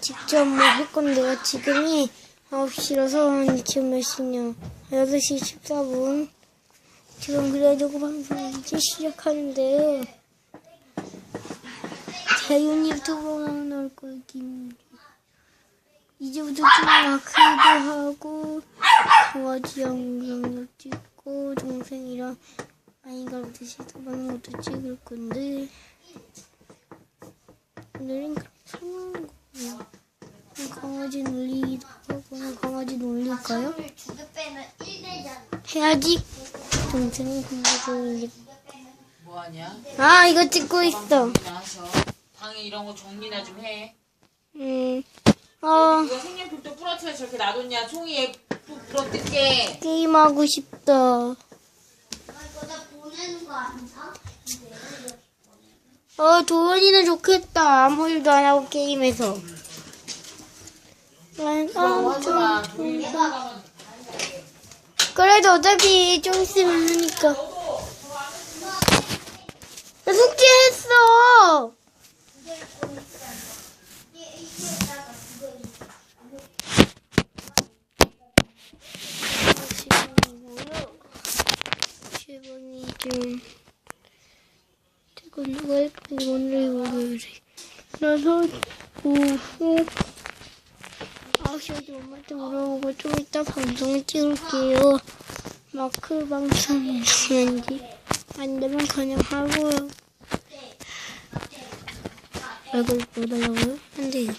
직접 먹을 건데요. 지금이 9시라서 지금 몇 시냐. 8시 14분. 지금 그래도 방송 이제 시작하는데요. 대윤 유튜브로 나올 거예요. 김. 이제부터 좀 마크도 하고 강아지 영상도 찍고 동생이랑 아이가부터 시도하는 것도 찍을 건데 오늘은 그렇게 설명하는 거예요. 강아지 놀리기도 하고 강아지 놀릴까요? 두개 빼면 1대잖아. 해야지. 동생은 공부를 뭐하냐? 아 이거 찍고 있어. 방에 이런 거 정리나 좀 해. 음. 어 이거 색연필도 부러뜨려 저렇게 놔뒀냐? 송이에 뚝 부러뜨게. 게임하고 싶다. 어, 도현이는 좋겠다. 아무 일도 안 하고 게임해서. 그래도 어차피 좀 있으면 하니까. 나 숙제했어! 좀, 이건 누가 할까? 이거를 이거를. 그래서, 오후, 아홉시까지 엄마한테 물어보고 좀 이따 방송을 찍을게요. 마크 방송 하는지 안 되면 그냥 하고요. 얼굴 보달라고요? 안 돼요.